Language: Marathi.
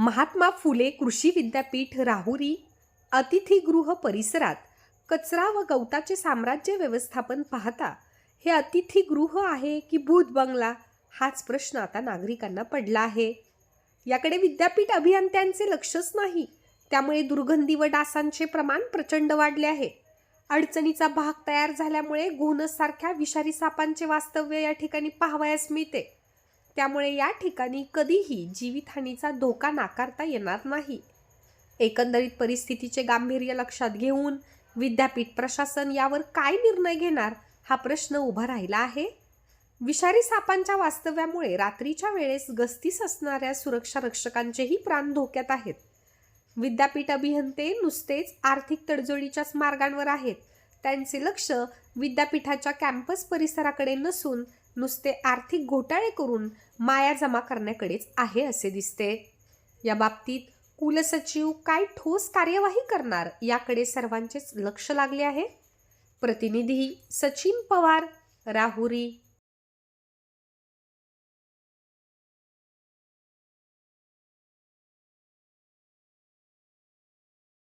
महात्मा फुले कृषी विद्यापीठ राहुरी अतिथीगृह परिसरात कचरा व गवताचे साम्राज्य व्यवस्थापन पाहता हे अतिथीगृह आहे की भूत बंगला? हाच प्रश्न आता नागरिकांना पडला आहे. याकडे विद्यापीठ अभियंत्यांचे लक्षच नाही. त्यामुळे दुर्गंधी व डासांचे प्रमाण प्रचंड वाढले आहे. अडचणीचा भाग तयार झाल्यामुळे घोणसारख्या विषारी सापांचे वास्तव्य या ठिकाणी पाहावयास मिळते. त्यामुळे या ठिकाणी कधीही जीवितहानीचा धोका नाकारता येणार नाही. एकंदरीत परिस्थितीचे गांभीर्य लक्षात घेऊन विद्यापीठ प्रशासन यावर काय निर्णय घेणार हा प्रश्न उभा राहिला आहे. विषारी सापांच्या वास्तव्यामुळे रात्रीच्या वेळेस गस्तीस असणाऱ्या सुरक्षा रक्षकांचेही प्राण धोक्यात आहेत. विद्यापीठ अभियंते नुसतेच आर्थिक तडजोडीच्याच मार्गांवर आहेत. त्यांचे लक्ष विद्यापीठाच्या कॅम्पस परिसराकडे नसून नुसते आर्थिक घोटाळे करून माया जमा करण्याकडेच आहे असे दिसते. या बाबतीत कुलसचिव काय ठोस कार्यवाही करणार याकडे सर्वांचेच लक्ष लागले आहे. प्रतिनिधी सचिन पवार राहुरी